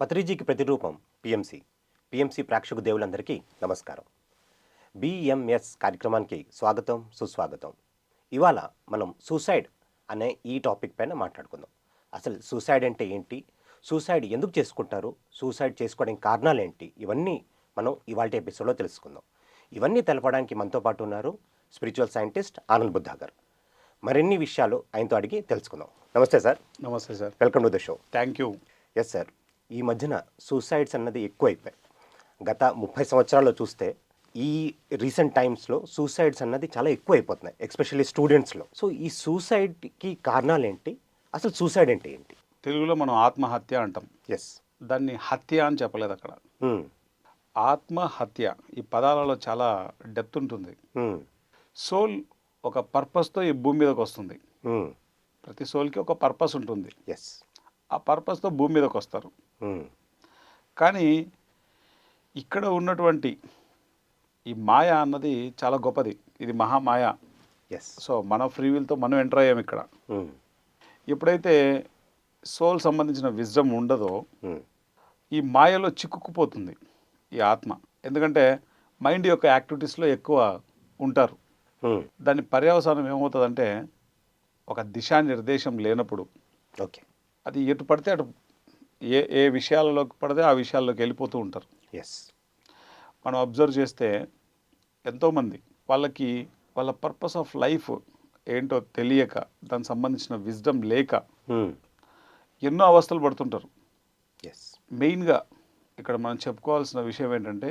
పత్రిజీకి ప్రతిరూపం PMC PMC ప్రేక్షకు దేవులందరికీ నమస్కారం. BMS కార్యక్రమానికి స్వాగతం సుస్వాగతం. ఇవాళ మనం సూసైడ్ అనే ఈ టాపిక్ పైన మాట్లాడుకుందాం. అసలు సూసైడ్ అంటే ఏంటి? సూసైడ్ ఎందుకు చేసుకుంటారు? సూసైడ్ చేసుకోవడానికి కారణాలు ఏంటి? ఇవన్నీ మనం ఇవాళ ఎపిసోడ్లో తెలుసుకుందాం. ఇవన్నీ తెలపడానికి మనతో పాటు ఉన్నారు స్పిరిచువల్ సైంటిస్ట్ ఆనంద్ బుద్ధా గారు మరిన్ని విషయాలు ఆయనతో అడిగి తెలుసుకుందాం. నమస్తే సార్. నమస్తే sir. Welcome to the show. Thank you yes sir ఈ మధ్యన సూసైడ్స్ అన్నది ఎక్కువైపోయాయి. గత ముప్పై సంవత్సరాల్లో చూస్తే ఈ రీసెంట్ టైమ్స్లో సూసైడ్స్ అన్నది చాలా ఎక్కువ అయిపోతున్నాయి ఎస్పెషల్లీ స్టూడెంట్స్లో సో ఈ సూసైడ్కి కారణాలు ఏంటి అసలు సూసైడ్ అంటే ఏంటి? తెలుగులో మనం ఆత్మహత్య అంటాం. ఎస్ దాన్ని హత్య అని చెప్పలేదు అక్కడ. ఆత్మహత్య ఈ పదాలలో చాలా డెప్త్ ఉంటుంది. సోల్ ఒక పర్పస్తో ఈ భూమి మీదకి వస్తుంది. ప్రతి సోల్కి ఒక పర్పస్ ఉంటుంది. ఎస్ ఆ పర్పస్తో భూమి మీదకి వస్తారు. కానీ ఇక్కడ ఉన్నటువంటి ఈ మాయ అన్నది చాలా గొప్పది. ఇది మహామాయ ఎస్ సో మన ఫ్రీ విల్తో మనం ఎంటర్ అయ్యాం ఇక్కడ. ఎప్పుడైతే సోల్ సంబంధించిన విజ్డమ్ ఉండదో ఈ మాయలో చిక్కుకుపోతుంది ఈ ఆత్మ. ఎందుకంటే మైండ్ యొక్క యాక్టివిటీస్లో ఎక్కువ ఉంటారు. దాని పర్యవసానం ఏమవుతుందంటే ఒక దిశానిర్దేశం లేనప్పుడు ఓకే. అది ఎటు పడితే అటు ఏ ఏ విషయాలలోకి పడితే ఆ విషయాల్లోకి వెళ్ళిపోతూ ఉంటారు. ఎస్ మనం అబ్జర్వ్ చేస్తే ఎంతోమంది వాళ్ళకి వాళ్ళ పర్పస్ ఆఫ్ లైఫ్ ఏంటో తెలియక దానికి సంబంధించిన విజ్డమ్ లేక ఎన్నో అవస్థలు పడుతుంటారు. ఎస్ మెయిన్గా ఇక్కడ మనం చెప్పుకోవాల్సిన విషయం ఏంటంటే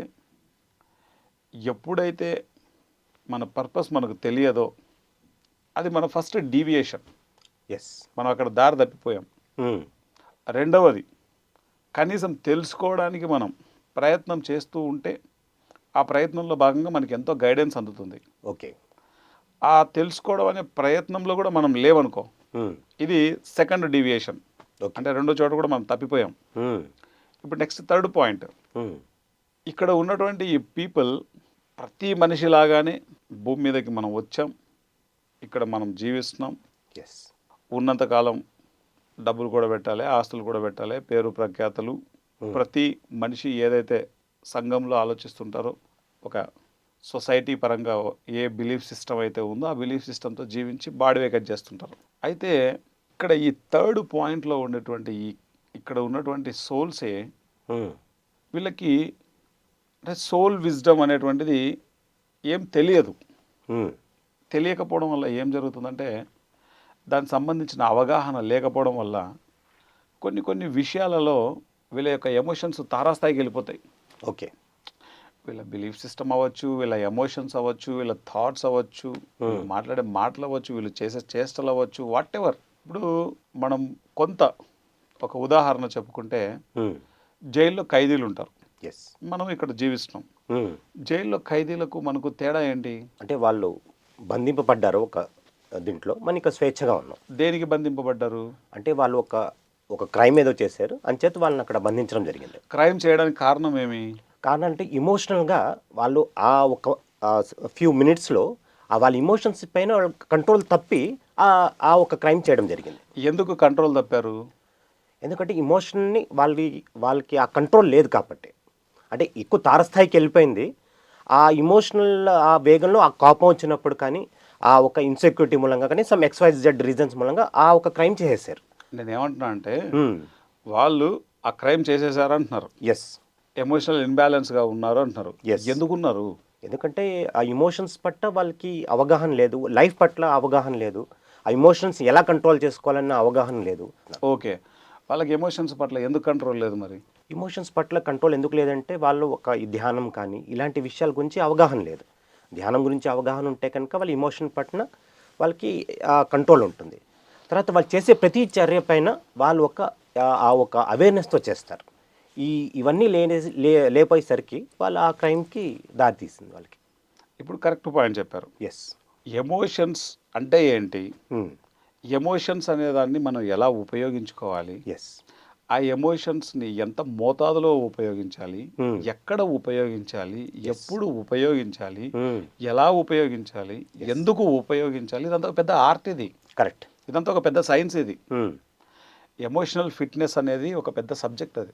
ఎప్పుడైతే మన పర్పస్ మనకు తెలియదో అది మన ఫస్ట్ డీవియేషన్ ఎస్ మనం అక్కడ దారి తప్పిపోయాం. రెండవది కనీసం తెలుసుకోవడానికి మనం ప్రయత్నం చేస్తూ ఉంటే ఆ ప్రయత్నంలో భాగంగా మనకి ఎంతో గైడెన్స్ అందుతుంది. ఓకే. ఆ తెలుసుకోవడం అనే ప్రయత్నంలో కూడా మనం లేవనుకో ఇది సెకండ్ డీవియేషన్. అంటే రెండో చోట కూడా మనం తప్పిపోయాం. ఇప్పుడు నెక్స్ట్ థర్డ్ పాయింట్. ఇక్కడ ఉన్నటువంటి ఈ పీపుల్ ప్రతి మనిషిలాగానే భూమి మీదకి మనం వచ్చాం. ఇక్కడ మనం జీవిస్తున్నాం. ఎస్ ఉన్నంతకాలం డబ్బులు కూడా పెట్టాలి ఆస్తులు కూడా పెట్టాలి. పేరు ప్రఖ్యాతలు ప్రతి మనిషి ఏదైతే సంఘంలో ఆలోచిస్తుంటారో ఒక సొసైటీ పరంగా ఏ బిలీఫ్ సిస్టమ్ అయితే ఉందో ఆ బిలీఫ్ సిస్టంతో జీవించి బాడీ వేకట్ చేస్తుంటారు. అయితే ఇక్కడ ఈ థర్డ్ పాయింట్లో ఉండేటువంటి ఈ ఇక్కడ ఉన్నటువంటి సోల్సే వీళ్ళకి అంటే సోల్ విజ్డమ్ అనేటువంటిది ఏం తెలియదు. తెలియకపోవడం వల్ల ఏం jరుగుతుందంటే దానికి సంబంధించిన అవగాహన లేకపోవడం వల్ల కొన్ని కొన్ని విషయాలలో వీళ్ళ యొక్క ఎమోషన్స్ తారాస్థాయికి వెళ్ళిపోతాయి. ఓకే. వీళ్ళ బిలీఫ్ సిస్టమ్ అవ్వచ్చు వీళ్ళ ఎమోషన్స్ అవ్వచ్చు వీళ్ళ థాట్స్ అవ్వచ్చు మాట్లాడే మాటలు అవ్వచ్చు వీళ్ళు చేసే చేష్టలు అవ్వచ్చు వాట్ ఎవర్ ఇప్పుడు మనం కొంత ఒక ఉదాహరణ చెప్పుకుంటే జైల్లో ఖైదీలు ఉంటారు. ఎస్ మనం ఇక్కడ జీవిస్తున్నాం. జైల్లో ఖైదీలకు మనకు తేడా ఏంటి? అంటే వాళ్ళు బంధింపబడ్డారు ఒక దీంట్లో మనం ఇక స్వేచ్ఛగా ఉన్నాం. దేనికి బంధింపబడ్డారు? అంటే వాళ్ళు ఒక ఒక క్రైమ్ ఏదో చేశారు అంచేత వాళ్ళని అక్కడ బంధించడం జరిగింది. క్రైమ్ చేయడానికి కారణం ఏమి? కారణం అంటే ఇమోషనల్గా వాళ్ళు ఆ ఒక ఫ్యూ మినిట్స్లో ఆ వాళ్ళ ఇమోషన్స్ పైన కంట్రోల్ తప్పి ఆ ఆ ఒక క్రైమ్ చేయడం జరిగింది. ఎందుకు కంట్రోల్ తప్పారు? ఎందుకంటే ఇమోషన్ని వాళ్ళకి వాళ్ళకి ఆ కంట్రోల్ లేదు కాబట్టి. అంటే ఎక్కువ తారస్థాయికి వెళ్ళిపోయింది. ఆ ఇమోషనల్ ఆ వేగంలో ఆ కోపం వచ్చినప్పుడు కానీ ఆ ఒక ఇన్సెక్యూరిటీ మూలంగా కానీ సమ్ ఎక్స్వైజ్ జెడ్ రీజన్స్ మూలంగా ఆ ఒక క్రైమ్ చేసేసారు నేను ఏమంటున్నా అంటే వాళ్ళు ఆ క్రైమ్ చేసేసారు అంటున్నారు ఎస్ ఎమోషనల్ ఇన్బ్యాలెన్స్గా ఉన్నారు అంటున్నారు. Yes. ఎందుకున్నారు? ఎందుకంటే ఆ ఇమోషన్స్ పట్ల వాళ్ళకి అవగాహన లేదు. లైఫ్ పట్ల అవగాహన లేదు. ఆ ఇమోషన్స్ ఎలా కంట్రోల్ చేసుకోవాలన్న అవగాహన లేదు. ఓకే. వాళ్ళకి ఎమోషన్స్ పట్ల ఎందుకు కంట్రోల్ లేదు మరి? ఇమోషన్స్ పట్ల కంట్రోల్ ఎందుకు లేదంటే వాళ్ళు ఒక ధ్యానం కానీ ఇలాంటి విషయాల గురించి అవగాహన లేదు. ధ్యానం గురించి అవగాహన ఉంటే కనుక వాళ్ళ ఇమోషన్ పట్ల వాళ్ళకి కంట్రోల్ ఉంటుంది. తర్వాత వాళ్ళు చేసే ప్రతి చర్య పైన వాళ్ళు ఒక ఆ- ఒక అవేర్నెస్తో చేస్తారు. ఈ ఇవన్నీ లేనే లే లేపోయేసరికి వాళ్ళు ఆ క్రైమ్కి దారి తీసింది వాళ్ళకి. ఇప్పుడు కరెక్ట్ పాయింట్ చెప్పారు. ఎస్ ఎమోషన్స్ అంటే ఏంటి? ఎమోషన్స్ అనేదాన్ని మనం ఎలా ఉపయోగించుకోవాలి? ఎస్ ఆ ఎమోషన్స్ని ఎంత మోతాదులో ఉపయోగించాలి. ఎక్కడ ఉపయోగించాలి ఎప్పుడు ఉపయోగించాలి ఎలా ఉపయోగించాలి ఎందుకు ఉపయోగించాలి ఇదంతా ఒక పెద్ద ఆర్ట్ ఇది. కరెక్ట్ ఇదంతా ఒక పెద్ద సైన్స్ ఇది. ఎమోషనల్ ఫిట్నెస్ అనేది ఒక పెద్ద సబ్జెక్ట్ అది.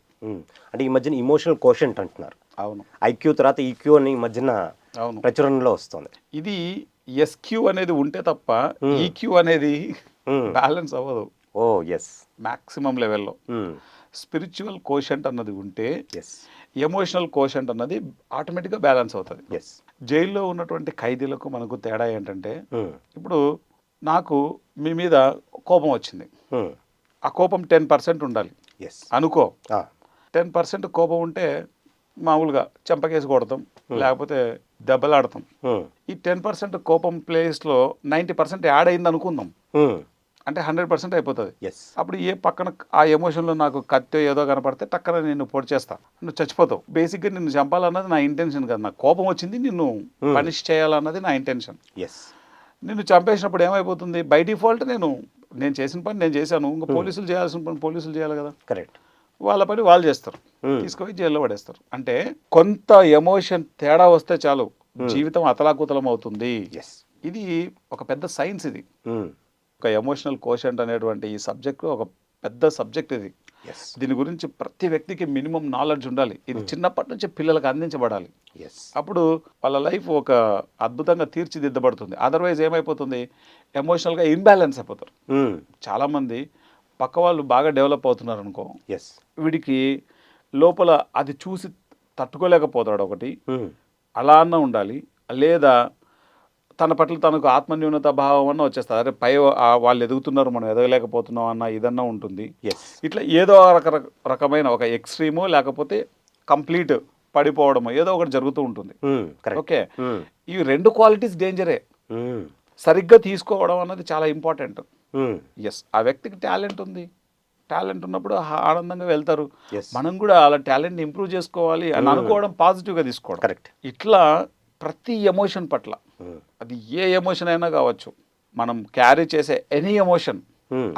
అంటే ఈ మధ్యన ఇమోషనల్ కోషంట్ అంటున్నారు. అవును. ఐక్యూ తర్వాత ఈక్యూ అని ఈ మధ్యన అవును. ప్రచురణలో వస్తుంది. ఇది ఎస్క్యూ అనేది ఉంటే తప్ప. ఈక్యూ అనేది Hmm. బ్యాలెన్స్ అవ్వదు. ఓ ఎస్ మ్యాక్సిమం లెవెల్లో. స్పిరిచువల్ కోషంట్ అన్నది ఉంటే ఎస్ ఎమోషనల్ కోషంట్ అన్నది ఆటోమేటిక్గా బ్యాలెన్స్ అవుతుంది. ఎస్ జైల్లో ఉన్నటువంటి ఖైదీలకు మనకు తేడా ఏంటంటే ఇప్పుడు నాకు మీ మీద కోపం వచ్చింది. ఆ కోపం టెన్ పర్సెంట్ ఉండాలి. ఎస్ అనుకో. టెన్ పర్సెంట్ కోపం ఉంటే మామూలుగా చెంపకేసి కొడతాం. లేకపోతే దెబ్బలాడతాం. ఈ టెన్ పర్సెంట్ కోపం ప్లేస్లో నైంటీ పర్సెంట్ యాడ్ అయింది అనుకుందాం అంటే హండ్రెడ్ పర్సెంట్ అయిపోతుంది. ఎస్ అప్పుడు ఏ పక్కన ఆ ఎమోషన్లో నాకు కత్తి ఏదో కనపడితే టక్కన నిన్ను పొడి చేస్తా. నువ్వు చచ్చిపోతావు. బేసిక్గా నిన్ను చంపాలన్నది నా ఇంటెన్షన్ కాదు. నాకు కోపం వచ్చింది నిన్ను పనిష్ చేయాలన్నది నా ఇంటెన్షన్ ఎస్ నిన్ను చంపేసినప్పుడు ఏమైపోతుంది? బై డిఫాల్ట్ నేను నేను చేసిన పని నేను చేశాను. ఇంకా పోలీసులు చేయాల్సిన పని పోలీసులు చేయాలి కదా. కరెక్ట్ వాళ్ళ పని వాళ్ళు చేస్తారు. Hmm. తీసుకొని జైల్లో పడేస్తారు. అంటే కొంత ఎమోషన్ తేడా వస్తే చాలు జీవితం అతలాకుతలం అవుతుంది. ఎస్ ఇది ఒక పెద్ద సైన్స్ ఇది. ఒక ఎమోషనల్ కోషంట్ అనేటువంటి ఈ సబ్జెక్ట్ ఒక పెద్ద సబ్జెక్ట్ ఇది. ఎస్ దీని గురించి ప్రతి వ్యక్తికి మినిమం నాలెడ్జ్ ఉండాలి. ఇది చిన్నప్పటి నుంచి పిల్లలకు అందించబడాలి. ఎస్ అప్పుడు వాళ్ళ లైఫ్ ఒక అద్భుతంగా తీర్చిదిద్దబడుతుంది. అదర్వైజ్ ఏమైపోతుంది? ఎమోషనల్గా ఇన్బ్యాలెన్స్ అయిపోతారు. చాలామంది పక్క వాళ్ళు బాగా డెవలప్ అవుతున్నారు అనుకో ఎస్ వీడికి లోపల అది చూసి తట్టుకోలేకపోతాడు ఒకటి. అలా అన్న ఉండాలి. లేదా తన పట్ల తనకు ఆత్మన్యూనత భావం అన్న వచ్చేస్తుంది. అరే పై వాళ్ళు ఎదుగుతున్నారు మనం ఎదగలేకపోతున్నాం అన్న ఇదన్నా ఉంటుంది. ఇట్లా ఏదో రక రకమైన ఒక ఎక్స్ట్రీమో లేకపోతే కంప్లీట్ పడిపోవడమో ఏదో ఒకటి జరుగుతూ ఉంటుంది. Correct okay? ఈ రెండు క్వాలిటీస్ డేంజరే. సరిగ్గా తీసుకోవడం అన్నది చాలా ఇంపార్టెంట్. ఎస్ ఆ వ్యక్తికి టాలెంట్ ఉంది. టాలెంట్ ఉన్నప్పుడు ఆనందంగా వెళ్తారు. మనం కూడా అలా టాలెంట్ ఇంప్రూవ్ చేసుకోవాలి అని అనుకోవడం పాజిటివ్గా తీసుకోవడం. కరెక్ట్ ఇట్లా ప్రతి ఎమోషన్ పట్ల అది ఏ ఎమోషన్ అయినా కావచ్చు. మనం క్యారీ చేసే ఎనీ ఎమోషన్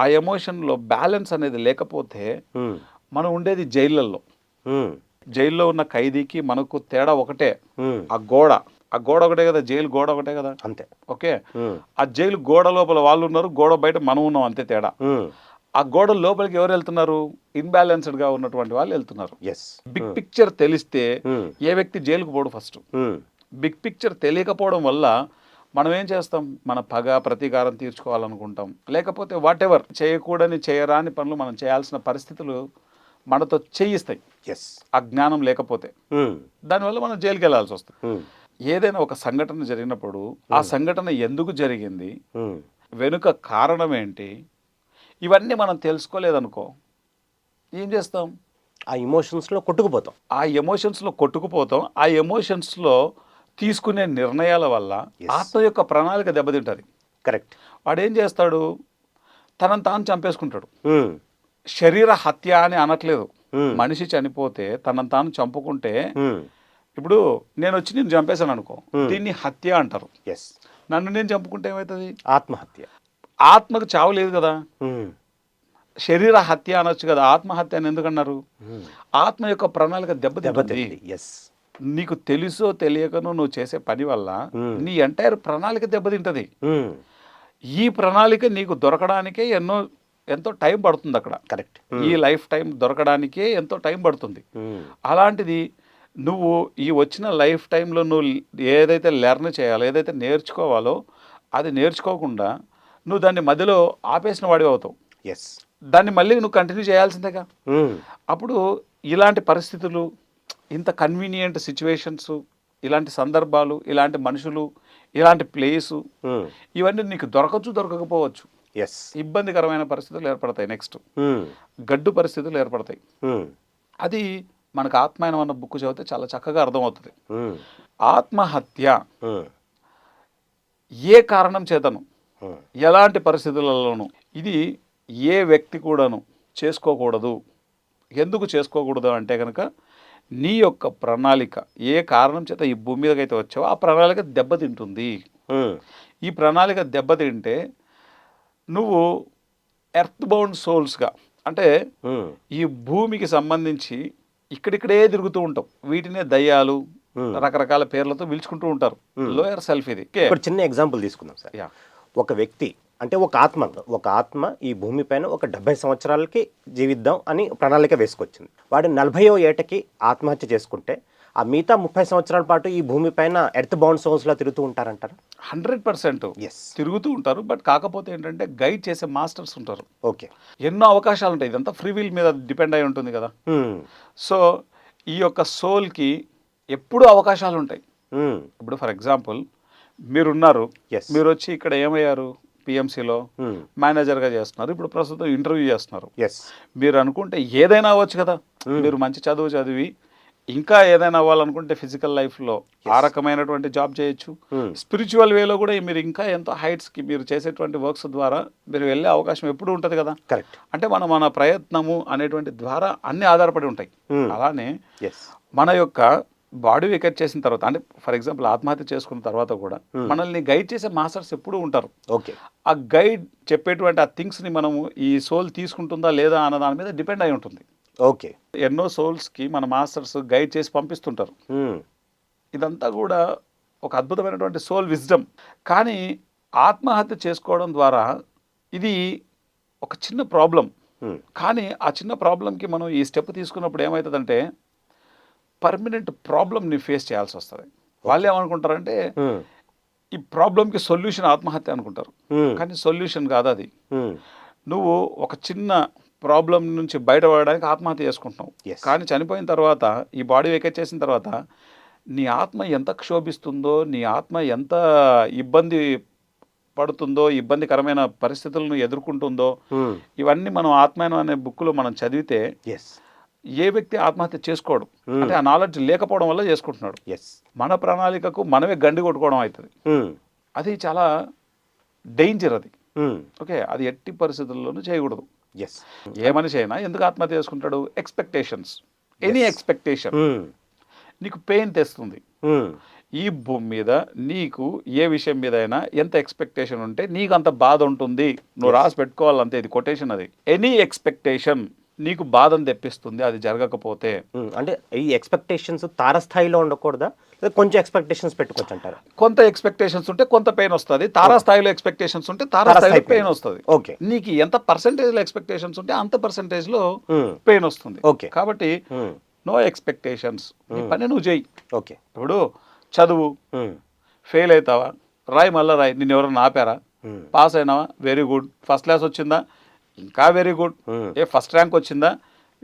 ఆ ఎమోషన్లో బ్యాలెన్స్ అనేది లేకపోతే మనం ఉండేది జైళ్ళల్లో. జైల్లో ఉన్న ఖైదీకి మనకు తేడా ఒకటే ఆ గోడ. ఆ గోడ ఒకటే కదా జైలు గోడ ఒకటే కదా? అంతే. ఓకే? ఆ జైలు గోడ లోపల వాళ్ళు ఉన్నారు గోడ బయట మనం ఉన్నాం అంతే తేడా. ఆ గోడ లోపలికి ఎవరు వెళ్తున్నారు? ఇన్బ్యాలెన్స్డ్గా ఉన్నటువంటి వాళ్ళు వెళ్తున్నారు. ఎస్ బిగ్ పిక్చర్ తెలిస్తే ఏ వ్యక్తి జైలుకు పోడు ఫస్ట్. బిగ్ పిక్చర్ తెలియకపోవడం వల్ల మనం ఏం చేస్తాం? మన పగ ప్రతీకారం తీర్చుకోవాలనుకుంటాం. లేకపోతే వాట్ ఎవర్ చేయకూడని చేయరాని పనులు మనం చేయాల్సిన పరిస్థితులు మనతో చేయిస్తాయి. ఎస్ ఆ జ్ఞానం లేకపోతే. దానివల్ల మనం జైలుకి వెళ్ళాల్సి వస్తుంది ఏదైనా ఒక సంఘటన జరిగినప్పుడు ఆ సంఘటన ఎందుకు జరిగింది? వెనుక కారణం ఏంటి? ఇవన్నీ మనం తెలుసుకోలేదనుకో ఏం చేస్తాం? ఆ ఇమోషన్స్లో కొట్టుకుపోతాం. ఆ ఎమోషన్స్లో కొట్టుకుపోతాం. ఆ ఎమోషన్స్లో తీసుకునే నిర్ణయాల వల్ల. ఆత్మ యొక్క ప్రణాళిక దెబ్బతింటుంది. కరెక్ట్ వాడు ఏం చేస్తాడు? తనను తాను చంపేసుకుంటాడు. శరీర హత్య అని అనట్లేదు. మనిషి చనిపోతే తనను తాను చంపుకుంటే ఇప్పుడు నేను వచ్చి నేను చంపేశాను అనుకో దీన్ని హత్య అంటారు. ఎస్ నన్ను నేను చంపుకుంటే ఏమవుతుంది ఆత్మహత్య. ఆత్మకు చావు లేదు కదా. శరీర హత్య అనొచ్చు కదా. ఆత్మహత్య అని ఎందుకన్నారు? ఆత్మ యొక్క ప్రణాళిక దెబ్బతింటుంది. దెబ్బతింది. ఎస్ నీకు తెలుసో తెలియకనో నువ్వు చేసే పని వల్ల. నీ ఎంటైర్ ప్రణాళిక దెబ్బతింటది. ఈ ప్రణాళిక నీకు దొరకడానికే ఎన్నో ఎంతో టైం పడుతుంది అక్కడ. కరెక్ట్. ఈ లైఫ్ టైం దొరకడానికే ఎంతో టైం పడుతుంది. అలాంటిది నువ్వు ఈ వచ్చిన లైఫ్ టైంలో నువ్వు ఏదైతే లెర్న్ చేయాలో ఏదైతే నేర్చుకోవాలో అది నేర్చుకోకుండా నువ్వు దాన్ని మధ్యలో ఆపేసిన వాడివి అవుతావు. ఎస్ దాన్ని మళ్ళీ నువ్వు కంటిన్యూ చేయాల్సిందేగా. అప్పుడు ఇలాంటి పరిస్థితులు ఇంత కన్వీనియంట్ సిచ్యువేషన్స్ ఇలాంటి సందర్భాలు ఇలాంటి మనుషులు ఇలాంటి ప్లేసు ఇవన్నీ నీకు దొరకచ్చు దొరకకపోవచ్చు. ఎస్ ఇబ్బందికరమైన పరిస్థితులు ఏర్పడతాయి నెక్స్ట్ గడ్డు పరిస్థితులు ఏర్పడతాయి. అది మనకు ఆత్మాయనం అన్న బుక్ చదివితే చాలా చక్కగా అర్థమవుతుంది. ఆత్మహత్య ఏ కారణం చేతను? ఎలాంటి పరిస్థితులలోనూ. ఇది ఏ వ్యక్తి కూడాను చేసుకోకూడదు. ఎందుకు చేసుకోకూడదు అంటే కనుక నీ యొక్క ప్రణాళిక ఏ కారణం చేత ఈ భూమి మీదకి అయితే వచ్చావో ఆ ప్రణాళిక దెబ్బతింటుంది. ఈ ప్రణాళిక దెబ్బతింటే నువ్వు ఎర్త్ బౌండ్ సోల్స్గా అంటే ఈ భూమికి సంబంధించి ఇక్కడిక్కడే తిరుగుతూ ఉంటాం వీటినే దయ్యాలు రకరకాల పేర్లతో పిలుచుకుంటూ ఉంటారు. లోయర్ సెల్ఫ్ ఇది. చిన్న ఎగ్జాంపుల్ తీసుకుందాం సార్. ఒక వ్యక్తి అంటే ఒక ఆత్మ ఒక ఆత్మ ఈ భూమిపైన ఒక డెబ్బై సంవత్సరాలకి జీవిద్దాం అని ప్రణాళిక వేసుకొచ్చింది. వాడు నలభయో ఏటకి ఆత్మహత్య చేసుకుంటే ఆ మిగతా ముప్పై సంవత్సరాల పాటు ఈ భూమిపైన ఎర్త్ బౌండ్ సోన్స్లో తిరుగుతూ ఉంటారంటారు? హండ్రెడ్ పర్సెంట్ ఎస్ తిరుగుతూ ఉంటారు. బట్ కాకపోతే ఏంటంటే గైడ్ చేసే మాస్టర్స్ ఉంటారు. ఓకే. ఎన్నో అవకాశాలు ఉంటాయి. ఇదంతా ఫ్రీ విల్ మీద డిపెండ్ అయి ఉంటుంది కదా. సో ఈ యొక్క సోల్కి ఎప్పుడూ అవకాశాలు ఉంటాయి. ఇప్పుడు ఫర్ ఎగ్జాంపుల్ మీరున్నారు. మీరు వచ్చి ఇక్కడ ఏమయ్యారు? పిఎంసిలో Hmm. మేనేజర్గా చేస్తున్నారు. ఇప్పుడు ప్రస్తుతం ఇంటర్వ్యూ చేస్తున్నారు. మీరు అనుకుంటే ఏదైనా అవ్వచ్చు కదా. మీరు మంచి చదువు చదివి ఇంకా ఏదైనా అవ్వాలనుకుంటే ఫిజికల్ లైఫ్లో ఆ రకమైనటువంటి జాబ్ చేయొచ్చు. Hmm. స్పిరిచువల్ వేలో కూడా మీరు ఇంకా ఎంతో హైట్స్కి మీరు చేసేటువంటి వర్క్స్ ద్వారా మీరు వెళ్ళే అవకాశం ఎప్పుడు ఉంటుంది కదా. కరెక్ట్ అంటే మన మన ప్రయత్నము అనేటువంటి ద్వారా అన్ని ఆధారపడి ఉంటాయి. Hmm. అలానే మన యొక్క బాడీ వెకెట్ చేసిన తర్వాత అంటే ఫర్ ఎగ్జాంపుల్ ఆత్మహత్య చేసుకున్న తర్వాత కూడా మనల్ని గైడ్ చేసే మాస్టర్స్ ఎప్పుడూ ఉంటారు. ఓకే. ఆ గైడ్ చెప్పేటువంటి ఆ థింగ్స్ని మనము ఈ సోల్ తీసుకుంటుందా లేదా అన్న దాని మీద డిపెండ్ అయి ఉంటుంది. ఓకే. ఎన్నో సోల్స్కి మన మాస్టర్స్ గైడ్ చేసి పంపిస్తుంటారు. Hmm. ఇదంతా కూడా ఒక అద్భుతమైనటువంటి సోల్ విజ్డమ్. కానీ ఆత్మహత్య చేసుకోవడం ద్వారా ఇది ఒక చిన్న ప్రాబ్లం. Hmm. కానీ ఆ చిన్న ప్రాబ్లంకి మనం ఈ స్టెప్ తీసుకున్నప్పుడు ఏమవుతుందంటే పర్మనెంట్ ప్రాబ్లమ్ని ఫేస్ చేయాల్సి వస్తుంది వాళ్ళు ఏమనుకుంటారంటే. ఈ ప్రాబ్లంకి సొల్యూషన్ ఆత్మహత్య అనుకుంటారు. కానీ సొల్యూషన్ కాదు అది. నువ్వు ఒక చిన్న ప్రాబ్లం నుంచి బయటపడడానికి ఆత్మహత్య చేసుకుంటున్నావు. కానీ చనిపోయిన తర్వాత ఈ బాడీ వెకెట్ చేసిన తర్వాత నీ ఆత్మ ఎంత క్షోభిస్తుందో నీ ఆత్మ ఎంత ఇబ్బంది పడుతుందో ఇబ్బందికరమైన పరిస్థితులను ఎదుర్కొంటుందో. ఇవన్నీ మనం ఆత్మాయనం అనే బుక్లో మనం చదివితే ఎస్ ఏ వ్యక్తి ఆత్మహత్య చేసుకోడు. Hmm. అంటే ఆ నాలెడ్జ్ లేకపోవడం వల్ల చేసుకుంటున్నాడు. ఎస్ మన ప్రణాళికకు మనమే గండి కొట్టుకోవడం అవుతుంది. Hmm. అది చాలా డేంజర్ అది. Hmm. ఓకే అది ఎట్టి పరిస్థితుల్లోనూ చేయకూడదు. ఎస్ ఏ మనిషి అయినా ఎందుకు ఆత్మహత్య చేసుకుంటాడు? Expectations any expectation. నీకు పెయిన్ తెస్తుంది. ఈ భూమి మీద నీకు ఏ విషయం మీద అయినా ఎంత ఎక్స్పెక్టేషన్ ఉంటే నీకు అంత బాధ ఉంటుంది. నువ్వు రాసి పెట్టుకోవాలంతే ఇది కొటేషన్ అది. ఎనీ ఎక్స్పెక్టేషన్ నీకు బాధను తెప్పిస్తుంది అది జరగకపోతే. అంటే ఈ ఎక్స్పెక్టేషన్స్ తారస్థాయిలో ఉండకూడదా? కొంచెం ఎక్స్పెక్టేషన్స్ పెట్టుకోవచ్చు అంటారా కొంత ఎక్స్పెక్టేషన్స్ ఉంటే కొంత పెయిన్ వస్తుంది తారాస్థాయిలో ఎక్స్పెక్టేషన్స్ ఉంటే తారాస్థాయిలో తారాస్థాయి పెయిన్. వస్తుంది. ఓకే. నీకు ఎంత పర్సంటేజ్లో ఎక్స్పెక్టేషన్స్ ఉంటే అంత పర్సంటేజ్లో Hmm. పెయిన్ వస్తుంది. Okay. కాబట్టి. నో ఎక్స్పెక్టేషన్స్ నీ పని నువ్వు చేయి. ఓకే. ఇప్పుడు చదువు. ఫెయిల్ అవుతావా? రాయి మళ్ళా రాయి. నిన్ను ఎవరైనా ఆపారా. పాస్ అయినావా? వెరీ గుడ్ ఫస్ట్ క్లాస్ వచ్చిందా? ఇంకా వెరీ గుడ్ Hmm. ఏ ఫస్ట్ ర్యాంక్ వచ్చిందా?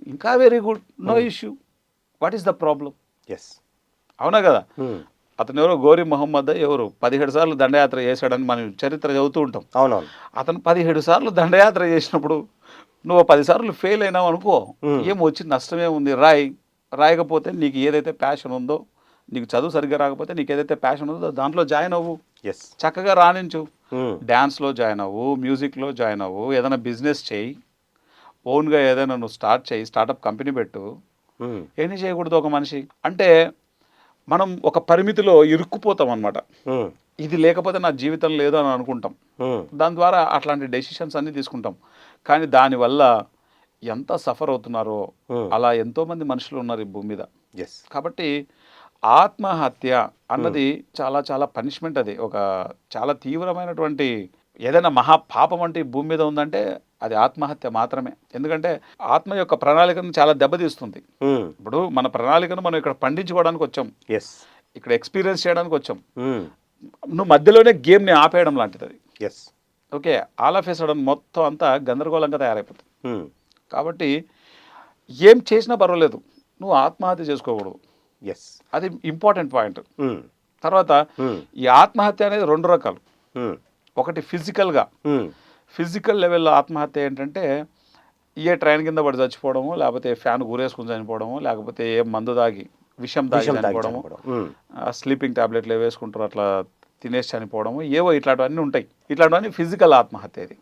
ఇంకా very good no issue what is the problem yes అవునా కదా? Hmm. అతను ఎవరో? గోరి మొహమ్మద్ ఎవరు? పదిహేడు సార్లు దండయాత్ర చేశాడని మనం చరిత్ర చదువుతూ ఉంటాం. అవునవును. అతను పదిహేడు సార్లు దండయాత్ర చేసినప్పుడు నువ్వు పది సార్లు ఫెయిల్ అయినావు అనుకో. Hmm. ఏం వచ్చి నష్టమే ఉంది. రాయి రాయకపోతే నీకు ఏదైతే ప్యాషన్ ఉందో నీకు చదువు సరిగ్గా రాకపోతే నీకు ఏదైతే ప్యాషన్ ఉందో దాంట్లో జాయిన్ అవ్వు. ఎస్ చక్కగా రాణించు. Hmm. డ్యాన్స్లో జాయిన్ అవ్వు మ్యూజిక్లో జాయిన్ అవ్వు ఏదైనా బిజినెస్ చేయి. ఓన్గా ఏదైనా నువ్వు స్టార్ట్ చేయి స్టార్టప్ కంపెనీ పెట్టు. Hmm. ఏమీ చేయకూడదు ఒక మనిషి. అంటే మనం ఒక పరిమితిలో ఇరుక్కుపోతాం అనమాట Hmm. ఇది లేకపోతే నా జీవితం లేదు అని అనుకుంటాం. Hmm. దాని ద్వారా అట్లాంటి డెసిషన్స్ అన్ని తీసుకుంటాం. కానీ దానివల్ల ఎంత సఫర్ అవుతున్నారో Hmm. అలా ఎంతోమంది మనుషులు ఉన్నారు ఈ భూమి మీద. ఎస్ కాబట్టి ఆత్మహత్య అన్నది చాలా చాలా పనిష్మెంట్ అది. ఒక చాలా తీవ్రమైనటువంటి ఏదైనా మహాపాపం అంటే ఈ భూమి మీద ఉందంటే అది ఆత్మహత్య మాత్రమే. ఎందుకంటే ఆత్మ యొక్క ప్రణాళికను చాలా దెబ్బతీస్తుంది. ఇప్పుడు మన ప్రణాళికను మనం ఇక్కడ పండించుకోవడానికి వచ్చాం. ఎస్ ఇక్కడ ఎక్స్పీరియన్స్ చేయడానికి వచ్చాం. నువ్వు మధ్యలోనే గేమ్ని ఆపేయడం లాంటిది అది. Yes okay all of sudden మొత్తం అంతా గందరగోళంగా తయారైపోతుంది. కాబట్టి ఏం చేసినా పర్వాలేదు. నువ్వు ఆత్మహత్య చేసుకోకూడదు. ఎస్ అది ఇంపార్టెంట్ పాయింట్ Hmm. తర్వాత Hmm. ఈ ఆత్మహత్య అనేది రెండు రకాలు Hmm. ఒకటి ఫిజికల్గా. ఫిజికల్ లెవెల్లో ఆత్మహత్య ఏంటంటే ఏ ట్రైన్ కింద పడి చచ్చిపోవడము లేకపోతే ఫ్యాన్ ఊరేసుకుని చనిపోవడము లేకపోతే ఏ మందు తాగి విషం తాగి తాగి చనిపోవడము చనిపోవడం. స్లీపింగ్ టాబ్లెట్లు వేసుకుంటారు అట్లా తినేసి చనిపోవడము ఏవో ఇట్లాంటివన్నీ ఉంటాయి ఇట్లాంటివన్నీ ఫిజికల్ ఆత్మహత్య ఇది.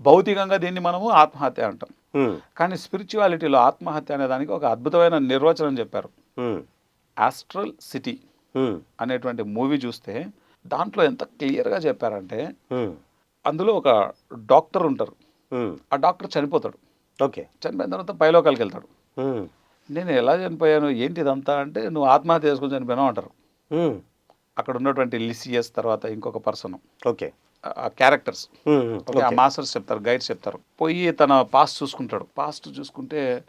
భౌతికంగా దీన్ని మనము ఆత్మహత్య అంటాం. కానీ స్పిరిచువాలిటీలో ఆత్మహత్య అనే దానికి ఒక అద్భుతమైన నిర్వచనం చెప్పారు. Astral city. అనేటువంటి మూవీ చూస్తే దాంట్లో ఎంత క్లియర్గా చెప్పారంటే. అందులో ఒక డాక్టర్ ఉంటారు. ఆ డాక్టర్ చనిపోతాడు ఓకే చనిపోయిన తర్వాత పైలోకాలకి వెళ్తాడు. నేను ఎలా చనిపోయాను ఏంటి ఇదంతా అంటే నువ్వు ఆత్మహత్య చేసుకుని చనిపోయావు అంటారు. అక్కడ ఉన్నటువంటి లిసియస్ తర్వాత ఇంకొక పర్సన్ ఓకే క్యారెక్టర్స్. మాస్టర్స్ చెప్తారు గైడ్స్ చెప్తారు పోయి తన పాస్ట్ చూసుకుంటాడు పాస్ట్ చూసుకుంటే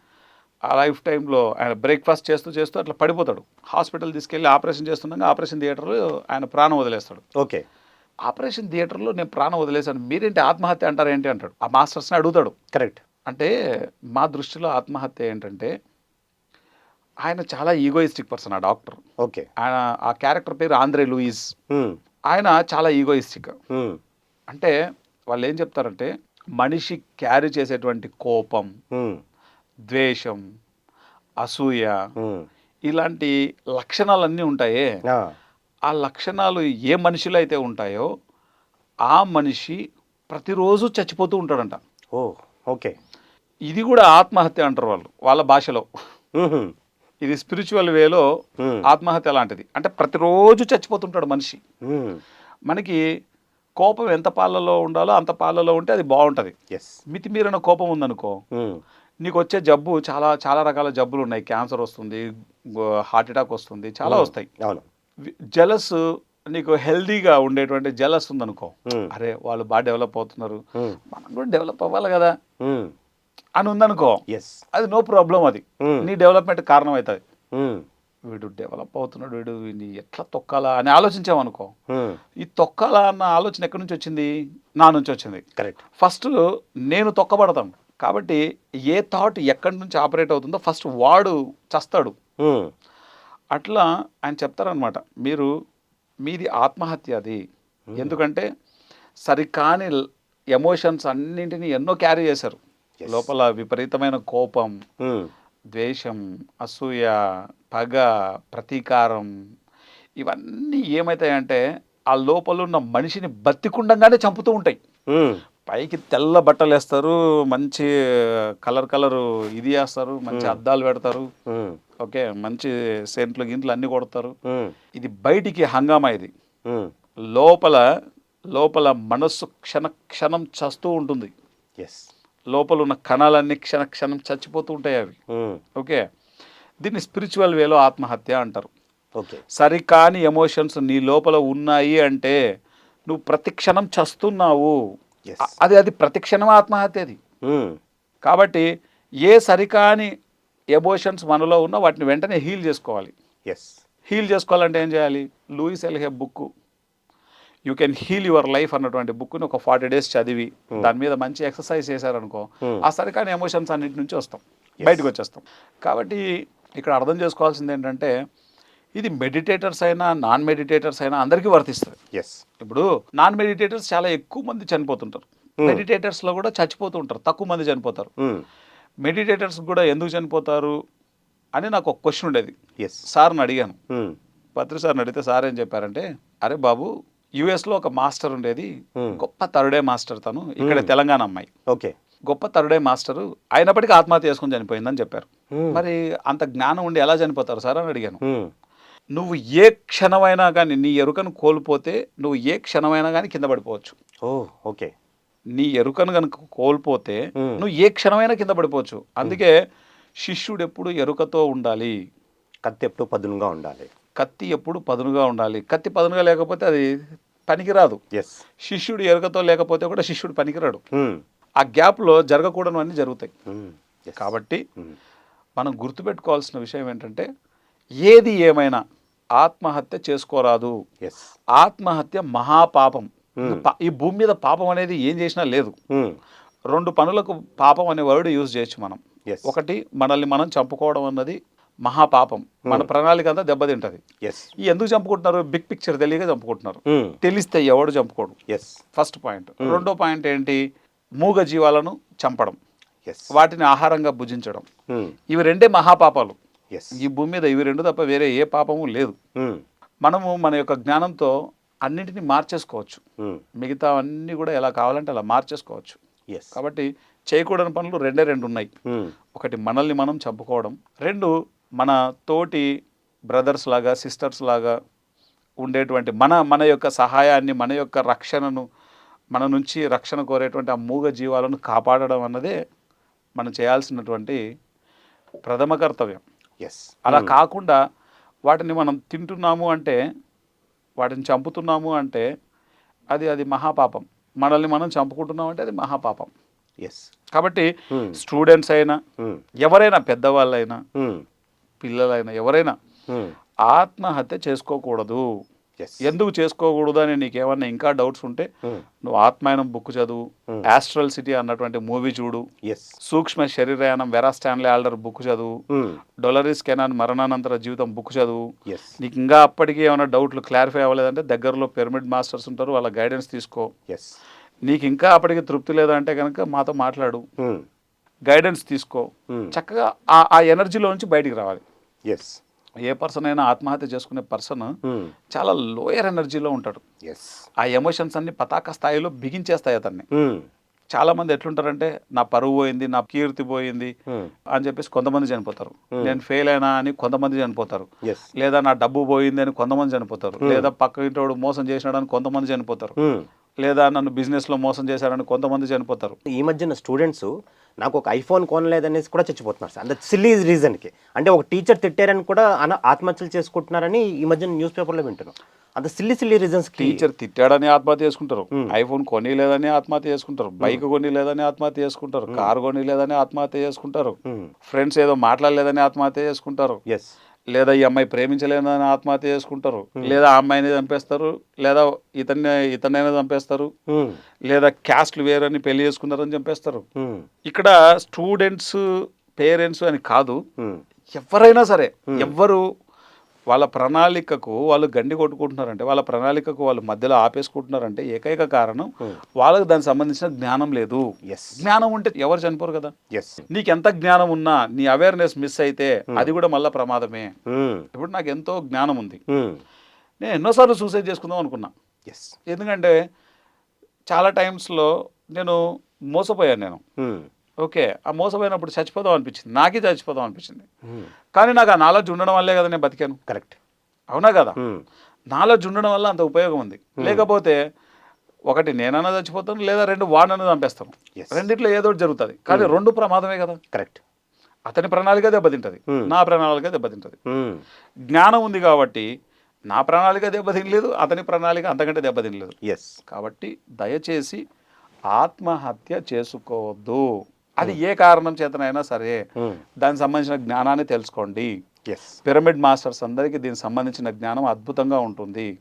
ఆ లైఫ్ టైంలో ఆయన బ్రేక్ఫాస్ట్ చేస్తూ చేస్తూ అట్లా పడిపోతాడు. హాస్పిటల్ తీసుకెళ్ళి ఆపరేషన్ చేస్తుండగా ఆపరేషన్ థియేటర్లో ఆయన ప్రాణం వదిలేస్తాడు. ఓకే. ఆపరేషన్ థియేటర్లో నేను ప్రాణం వదిలేశాను మీరేంటి ఆత్మహత్య అంటారు ఏంటి అంటాడు. ఆ మాస్టర్స్ని అడుగుతాడు. కరెక్ట్. అంటే మా దృష్టిలో ఆత్మహత్య ఏంటంటే ఆయన చాలా ఈగోయిస్టిక్ పర్సన్ ఆ డాక్టర్. ఓకే. ఆయన ఆ క్యారెక్టర్ పేరు ఆంధ్రే లూయిస్. ఆయన చాలా ఈగోయిస్టిక్. అంటే వాళ్ళు ఏం చెప్తారంటే మనిషి క్యారీ చేసేటువంటి కోపం ద్వేషం అసూయ. ఇలాంటి లక్షణాలన్నీ ఉంటాయే. ఆ, లక్షణాలు ఏ మనిషిలో అయితే ఉంటాయో ఆ మనిషి ప్రతిరోజు చచ్చిపోతూ ఉంటాడంట. ఓ ఓకే. ఇది కూడా ఆత్మహత్య అంటారు వాళ్ళు వాళ్ళ భాషలో. ఇది స్పిరిచువల్ వేలో ఆత్మహత్య లాంటిది. అంటే ప్రతిరోజు చచ్చిపోతుంటాడు మనిషి. మనకి కోపం ఎంత పాలలో ఉండాలో అంత పాలలో ఉంటే అది బాగుంటుంది. మితిమీరిన కోపం ఉందనుకో నీకు వచ్చే జబ్బు చాలా చాలా రకాల జబ్బులు ఉన్నాయి క్యాన్సర్ వస్తుంది హార్ట్ అటాక్ వస్తుంది చాలా వస్తాయి. అవును. జలస్ నీకు హెల్దీగా ఉండేటువంటి జలస్ ఉందనుకో అరే వాళ్ళు బాగా డెవలప్ అవుతున్నారు. మనం కూడా డెవలప్ అవ్వాలి కదా. అని ఉందనుకో ఎస్ అది నో ప్రాబ్లం అది. నీ డెవలప్మెంట్ కారణం అవుతుంది వీడు డెవలప్ అవుతున్నాడు వీడు వీడిని ఎట్లా తొక్కాలా అని ఆలోచించామనుకో ఈ తొక్కాలా అన్న ఆలోచన ఎక్కడి నుంచి వచ్చింది? నా నుంచి వచ్చింది. కరెక్ట్ ఫస్ట్ నేను తొక్కబడతాను కాబట్టి ఏ థాట్ ఎక్కడి నుంచి ఆపరేట్ అవుతుందో ఫస్ట్ వాడు చస్తాడు. అట్లా ఆయన చెప్తారనమాట మీరు మీది ఆత్మహత్య అది. ఎందుకంటే సరికాని ఎమోషన్స్ అన్నింటినీ ఎన్నో క్యారీ చేశారు. లోపల విపరీతమైన కోపం ద్వేషం అసూయ పగ ప్రతీకారం ఇవన్నీ ఏమవుతాయంటే ఆ లోపల ఉన్న మనిషిని బతికుండంగానే చంపుతూ ఉంటాయి. పైకి తెల్ల బట్టలు వేస్తారు మంచి కలర్ కలర్ ఇది వేస్తారు మంచి అద్దాలు పెడతారు ఓకే మంచి సెంట్లు గింట్లు అన్నీ కొడతారు. ఇది బయటికి హంగామా ఇది. లోపల లోపల మనస్సు క్షణ క్షణం చస్తూ ఉంటుంది. ఎస్ లోపల ఉన్న కణాలన్నీ క్షణ క్షణం చచ్చిపోతూ ఉంటాయి అవి. ఓకే దీన్ని స్పిరిచువల్ వేలో ఆత్మహత్య అంటారు. ఓకే. సరికాని ఎమోషన్స్ నీ లోపల ఉన్నాయి అంటే నువ్వు ప్రతి క్షణం చస్తున్నావు. అది అది ప్రతి క్షణం ఆత్మహత్య అది. ఉమ్, కాబట్టి ఏ సరికాని ఎమోషన్స్ మనలో ఉన్న వాటిని వెంటనే హీల్ చేసుకోవాలి. ఎస్ హీల్ చేసుకోవాలంటే ఏం చేయాలి? Louise L Hay book. You can heal your life అన్నటువంటి బుక్ని ఒక ఫార్టీ డేస్ చదివి దాని మీద మంచి ఎక్సర్సైజ్ చేశారనుకో Hmm. ఆ సరికాని ఎమోషన్స్ అన్నిటి నుంచి వస్తాం. బయటకు వచ్చేస్తాం. కాబట్టి ఇక్కడ అర్థం చేసుకోవాల్సింది ఏంటంటే ఇది మెడిటేటర్స్ అయినా నాన్ మెడిటేటర్స్ అయినా అందరికీ వర్తిస్తుంది. ఎస్ ఇప్పుడు నాన్ మెడిటేటర్స్ చాలా ఎక్కువ మంది చనిపోతుంటారు. మెడిటేటర్స్లో కూడా చచ్చిపోతూ ఉంటారు. తక్కువ మంది చనిపోతారు. ఉమ్, మెడిటేటర్స్ కూడా ఎందుకు చనిపోతారు అని నాకు ఒక క్వశ్చన్ ఉండేది. ఎస్ సార్ని అడిగాను. పత్రి సార్ని అడిగితే సార్ ఏం చెప్పారంటే అరే బాబు యుఎస్లో ఒక మాస్టర్ ఉండేది. Hmm. గొప్ప తరుడే మాస్టర్ తను. ఇక్కడ తెలంగాణ అమ్మాయి. ఓకే గొప్ప తరుడే మాస్టరు. అయినప్పటికీ ఆత్మహత్య చేసుకుని చనిపోయిందని చెప్పారు. Hmm. మరి అంత జ్ఞానం ఉండి ఎలా చనిపోతారు సార్? అని అడిగాను. నువ్వు ఏ క్షణమైనా కానీ నీ ఎరుకను కోల్పోతే నువ్వు ఏ క్షణమైనా కానీ కింద పడిపోవచ్చు. ఓ ఓకే. నీ ఎరుకను కనుక కోల్పోతే. నువ్వు ఏ క్షణమైనా కింద పడిపోవచ్చు. అందుకే శిష్యుడు ఎప్పుడు ఎరుకతో ఉండాలి. కత్తి ఎప్పుడు పదునుగా ఉండాలి. కత్తి ఎప్పుడు పదునుగా ఉండాలి. కత్తి పదునుగా లేకపోతే అది పనికిరాదు. ఎస్ శిష్యుడు ఎరుకతో లేకపోతే కూడా శిష్యుడు పనికిరాడు. ఆ గ్యాప్లో జరగకూడనివన్నీ జరుగుతాయి. కాబట్టి మనం గుర్తుపెట్టుకోవాల్సిన విషయం ఏంటంటే ఏది ఏమైనా ఆత్మహత్య చేసుకోరాదు. ఆత్మహత్య మహాపాపం. Hmm. ఈ భూమి మీద పాపం అనేది ఏం చేసినా లేదు. ఉమ్, రెండు పనులకు పాపం అనే వర్డ్ యూజ్ చేయొచ్చు మనం. ఒకటి మనల్ని మనం చంపుకోవడం అన్నది మహాపాపం. మన ప్రణాళిక అంతా దెబ్బతింటది. ఎస్ ఈ ఎందుకు చంపుకుంటున్నారు? బిగ్ పిక్చర్ తెలియక చంపుకుంటున్నారు. తెలిస్తే ఎవడు చంపుకోడు? ఎస్ ఫస్ట్ పాయింట్ రెండో పాయింట్ ఏంటి? మూగ జీవాలను చంపడం. వాటిని ఆహారంగా భుజించడం. ఇవి రెండే మహాపాపాలు. ఈ భూమి మీద ఇవి రెండు తప్ప వేరే ఏ పాపము లేదు. ఉమ్, మనము మన యొక్క జ్ఞానంతో అన్నింటినీ మార్చేసుకోవచ్చు. ఉమ్, మిగతా అన్నీ కూడా ఎలా కావాలంటే అలా మార్చేసుకోవచ్చు. ఎస్ కాబట్టి చేయకూడని పనులు రెండే రెండు ఉన్నాయి. ఉమ్, ఒకటి మనల్ని మనం చంపుకోవడం. రెండు మన తోటి బ్రదర్స్ లాగా సిస్టర్స్ లాగా ఉండేటువంటి మన మన యొక్క సహాయాన్ని మన యొక్క రక్షణను మన నుంచి రక్షణ కోరేటువంటి ఆ మూగ జీవాలను కాపాడడం అన్నదే మనం చేయాల్సినటువంటి ప్రథమ కర్తవ్యం. ఎస్ అలా కాకుండా వాటిని మనం తింటున్నాము అంటే వాటిని చంపుతున్నాము అంటే అది అది మహాపాపం. మనల్ని మనం చంపుకుంటున్నాం అంటే అది మహాపాపం. ఎస్ కాబట్టి Hmm. స్టూడెంట్స్ అయినా ఎవరైనా పెద్దవాళ్ళైనా Hmm. పిల్లలైనా ఎవరైనా ఆత్మహత్య చేసుకోకూడదు. ఎందుకు చేసుకోకూడదు అని నీకేమన్నా ఇంకా డౌట్స్ ఉంటే నువ్వు ఆత్మాయనం బుక్ చదువు Hmm. ఆస్ట్రల్ సిటీ అన్నటువంటి మూవీ చూడు. సూక్ష్మ శరీరయానం వెరా స్టాన్లీ ఆల్డర్ బుక్ చదువు. డొలరీస్ కెనాన్ మరణానంతర జీవితం బుక్ చదువు. నీకు ఇంకా అప్పటికి ఏమైనా డౌట్లు క్లారిఫై అవ్వలేదంటే దగ్గరలో పిరమిడ్ మాస్టర్స్ ఉంటారు వాళ్ళ గైడెన్స్ తీసుకో. నీకు ఇంకా అప్పటికి తృప్తి లేదంటే కనుక మాతో మాట్లాడు. Hmm. గైడెన్స్ తీసుకో. చక్కగా ఆ ఆ ఎనర్జీలో నుంచి బయటికి రావాలి. ఎస్ ఏ పర్సన్ అయినా ఆత్మహత్య చేసుకునే పర్సన్ చాలా లోయర్ ఎనర్జీలో ఉంటాడు. ఆ ఎమోషన్స్ అన్ని పతాక స్థాయిలో బిగించేస్తాయి అతన్ని. చాలా మంది ఎట్లుంటారంటే నా పరువు పోయింది నా కీర్తి పోయింది అని చెప్పేసి కొంతమంది చనిపోతారు. నేను ఫెయిల్ అయినా అని కొంతమంది చనిపోతారు. లేదా నా డబ్బు పోయింది అని కొంతమంది చనిపోతారు. లేదా పక్క ఇంటోడు మోసం చేసినాడని కొంతమంది చనిపోతారు. లేదా నన్ను business లో మోసం చేశారని కొంతమంది చనిపోతారు. ఈ మధ్యన స్టూడెంట్స్ నాకు ఒక ఐఫోన్ కొనలేదనేసి కూడా చచ్చిపోతున్నారు సార్. అంత సిల్లీ రీజన్కి అంటే ఒక టీచర్ తిట్టారని కూడా అన ఆత్మహత్యలు చేసుకుంటున్నారని ఈ మధ్యన న్యూస్ పేపర్లో వింటున్నాం. అంత సిల్లీ సిల్లీ రీజన్స్కి టీచర్ తిట్టాడని ఆత్మహత్య చేసుకుంటారు. ఐఫోన్ కొనిలేదని ఆత్మహత్య చేసుకుంటారు. బైక్ కొనిలేదని ఆత్మహత్య చేసుకుంటారు. కారు కొనిలేదని ఆత్మహత్య చేసుకుంటారు. ఫ్రెండ్స్ ఏదో మాట్లాడలేదని ఆత్మహత్య చేసుకుంటారు. ఎస్ లేదా ఈ అమ్మాయి ప్రేమించలేదని ఆత్మహత్య చేసుకుంటారు లేదా ఆ అమ్మాయిని చంపేస్తారు లేదా ఇతన్ని ఇతనైనా చంపేస్తారు లేదా క్యాస్ట్లు వేరని పెళ్ళి చేసుకున్నారని చంపేస్తారు. ఇక్కడ స్టూడెంట్స్ పేరెంట్స్ అని కాదు ఎవరైనా సరే ఎవ్వరు వాళ్ళ ప్రణాళికకు వాళ్ళు గండి కొట్టుకుంటున్నారంటే వాళ్ళ ప్రణాళికకు వాళ్ళు మధ్యలో ఆపేసుకుంటున్నారంటే ఏకైక కారణం వాళ్ళకి దానికి సంబంధించిన జ్ఞానం లేదు. ఎస్ జ్ఞానం ఉంటే ఎవరు చనిపోరు కదా? ఎస్ నీకు ఎంత జ్ఞానం ఉన్నా నీ అవేర్నెస్ మిస్ అయితే అది కూడా మళ్ళీ ప్రమాదమే. ఇప్పుడు నాకు ఎంతో జ్ఞానం ఉంది. నేను ఎన్నోసార్లు సూసైడ్ చేసుకుందాం అనుకున్నా. ఎస్ ఎందుకంటే చాలా టైమ్స్లో నేను మోసపోయాను నేను. ఓకే ఆ మోసపోయినప్పుడు చచ్చిపోదాం అనిపించింది. నాకే చచ్చిపోదాం అనిపించింది. కానీ నాకు ఆ నాలెడ్జ్ ఉండడం వల్లే కదా నేను బతికాను. కరెక్ట్. అవునా కదా? నాలెడ్జ్ ఉండడం వల్ల అంత ఉపయోగం ఉంది. లేకపోతే ఒకటి నేనన్నా చచ్చిపోతాను లేదా రెండు వాడినన్నా చంపేస్తాను. రెండిట్లో ఏదో ఒకటి జరుగుతుంది. కానీ రెండు ప్రమాదమే కదా? కరెక్ట్. అతని ప్రణాళిక దెబ్బతింటది. నా ప్రణాళిక దెబ్బతింటది. జ్ఞానం ఉంది కాబట్టి నా ప్రణాళిక దెబ్బతినలేదు అతని ప్రణాళిక అంతకంటే దెబ్బతినలేదు. ఎస్ కాబట్టి దయచేసి ఆత్మహత్య చేసుకోవద్దు. అది ఏ కారణం చేతనైనా సరే దానికి సంబంధించిన జ్ఞానాన్ని తెలుసుకోండి. ఎస్ పిరమిడ్ మాస్టర్స్ అందరికీ దీనికి సంబంధించిన జ్ఞానం అద్భుతంగా ఉంటుంది.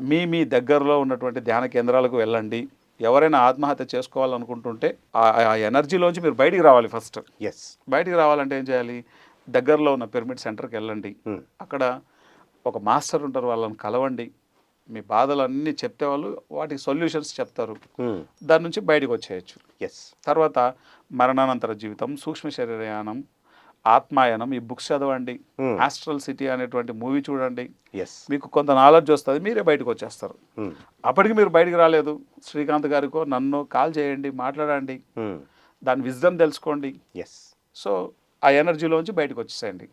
మీ మీ దగ్గరలో ఉన్నటువంటి ధ్యాన కేంద్రాలకు వెళ్ళండి. ఎవరైనా ఆత్మహత్య చేసుకోవాలనుకుంటుంటే ఆ- ఆ ఎనర్జీలోంచి మీరు బయటికి రావాలి ఫస్ట్. ఎస్ బయటికి రావాలంటే ఏం చేయాలి? దగ్గరలో ఉన్న పిరమిడ్ సెంటర్కి వెళ్ళండి. అక్కడ ఒక మాస్టర్ ఉంటారు వాళ్ళని కలవండి. మీ బాధలు అన్నీ చెప్తే వాళ్ళు వాటికి సొల్యూషన్స్ చెప్తారు. దాని నుంచి బయటకు వచ్చేయచ్చు. ఎస్ తర్వాత మరణానంతర జీవితం సూక్ష్మ శరీరయానం ఆత్మాయనం ఈ బుక్స్ చదవండి. ఆస్ట్రల్ సిటీ అనేటువంటి మూవీ చూడండి. ఎస్ మీకు కొంత నాలెడ్జ్ వస్తుంది మీరే బయటకు వచ్చేస్తారు. అప్పటికి మీరు బయటికి రాలేదు. శ్రీకాంత్ గారికో నన్ను కాల్ చేయండి మాట్లాడండి. దాని విజ్డమ్ తెలుసుకోండి. ఎస్ సో ఆ ఎనర్జీలోంచి బయటకు వచ్చేసేయండి.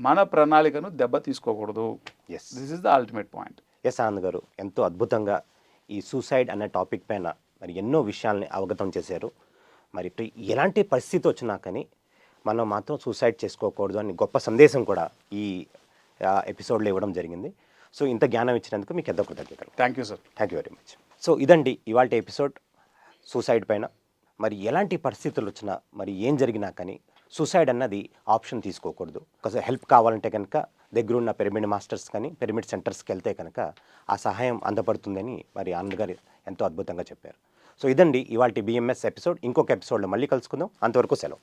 మన ప్రణాళికను దెబ్బ తీసుకోకూడదు. Yes this is the ultimate point yes Anand garu ఎంతో అద్భుతంగా ఈ సూసైడ్ అనే టాపిక్ పైన మరి ఎన్నో విషయాల్ని అవగతం చేశారు. మరి ఎలాంటి పరిస్థితి వచ్చినా కానీ మనం మాత్రం సూసైడ్ చేసుకోకూడదు అని గొప్ప సందేశం కూడా ఈ ఎపిసోడ్లో ఇవ్వడం జరిగింది. సో ఇంత జ్ఞానం ఇచ్చినందుకు మీకు ఎంతో కృతజ్ఞతలు. Thank you sir thank you very much so ఇదండి ఇవాళ ఎపిసోడ్ సూసైడ్ పైన. మరి ఎలాంటి పరిస్థితులు వచ్చినా మరి ఏం జరిగినా కానీ సూసైడ్ అన్నది ఆప్షన్ తీసుకోకూడదు. ఒకసారి హెల్ప్ కావాలంటే కనుక దగ్గరున్న పిరమిడ్ మాస్టర్స్ కానీ పిరమిడ్ సెంటర్స్కి వెళ్తే కనుక ఆ సహాయం అందపడుతుందని మరి ఆనంద్ గారు ఎంతో అద్భుతంగా చెప్పారు. సో ఇదండి ఇవాళ బిఎంఎస్ ఎపిసోడ్. ఇంకొక ఎపిసోడ్లో మళ్ళీ కలుసుకుందాం. అంతవరకు సెలవు.